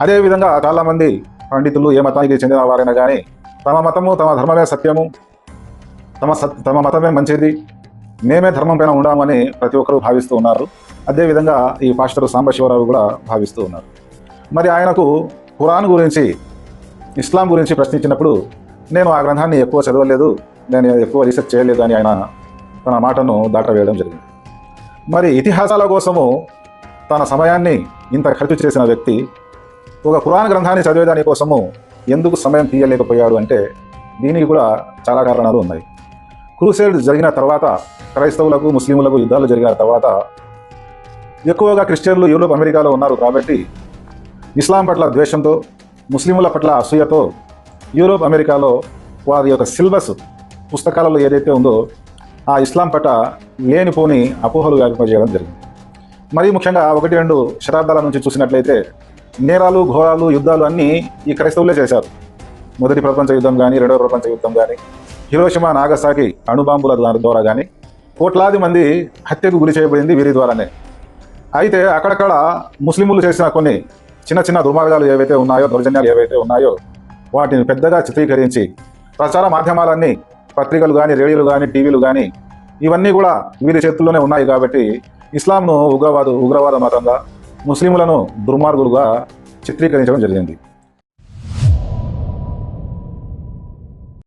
అదేవిధంగా చాలామంది పండితులు ఏ మతానికి చెందిన వారైనా కానీ తమ మతము తమ ధర్మమే సత్యము. తమ సత్ తమ మతమే మంచిది. మేమే ధర్మం పైన ఉండామని ప్రతి ఒక్కరూ భావిస్తూ ఉన్నారు. అదేవిధంగా ఈ పాస్టర్ సాంబశివరావు కూడా భావిస్తూ ఉన్నారు. మరి ఆయనకు ఖురాన్ గురించి ఇస్లాం గురించి ప్రశ్నించినప్పుడు నేను ఆ గ్రంథాన్ని ఎక్కువ చదవలేదు. నేను ఎక్కువ రీసెర్చ్ చేయలేదు అని ఆయన తన మాటను దాటవేయడం జరిగింది. మరి ఇతిహాసాల కోసము తన సమయాన్ని ఇంత ఖర్చు చేసిన వ్యక్తి ఒక పురాణ గ్రంథాన్ని చదివేదాని కోసము ఎందుకు సమయం తీయలేకపోయాడు అంటే దీనికి కూడా చాలా కారణాలు ఉన్నాయి. క్రూసేడ్ జరిగిన తర్వాత క్రైస్తవులకు ముస్లింలకు యుద్ధాలు జరిగిన తర్వాత ఎక్కువగా క్రిస్టియన్లు యూరోప్ అమెరికాలో ఉన్నారు కాబట్టి ఇస్లాం పట్ల ద్వేషంతో ముస్లింల పట్ల అసూయతో యూరోప్ అమెరికాలో వారి యొక్క సిలబస్ పుస్తకాలలో ఏదైతే ఉందో ఆ ఇస్లాం పట్ల లేనిపోని అపోహలు వ్యాపింపజేయడం జరిగింది. మరీ ముఖ్యంగా ఒకటి రెండు శతాబ్దాల నుంచి చూసినట్లయితే నేరాలు ఘోరాలు యుద్ధాలు అన్నీ ఈ క్రైస్తవులే చేశారు. మొదటి ప్రపంచ యుద్ధం కానీ రెండవ ప్రపంచ యుద్ధం కానీ హిరోషిమా నాగసాకి అణుబాంబుల ద్వారా- ద్వారా కానీ కోట్లాది మంది హత్యకు గురి చేయబడింది వీరి ద్వారానే. అయితే అక్కడక్కడ ముస్లింలు చేసిన కొన్ని చిన్న చిన్న దుర్మార్గాలు ఏవైతే ఉన్నాయో దౌర్జన్యాలు ఏవైతే ఉన్నాయో వాటిని పెద్దగా చిత్రీకరించి ప్రచార మాధ్యమాలన్నీ పత్రికలు కానీ రేడియోలు కానీ టీవీలు కానీ ఇవన్నీ కూడా వీరి చేతుల్లోనే ఉన్నాయి కాబట్టి ఇస్లాంను ఉగ్రవాద ఉగ్రవాద మతంగా ముస్లింలను దుర్మార్గులుగా చిత్రీకరించడం జరిగింది.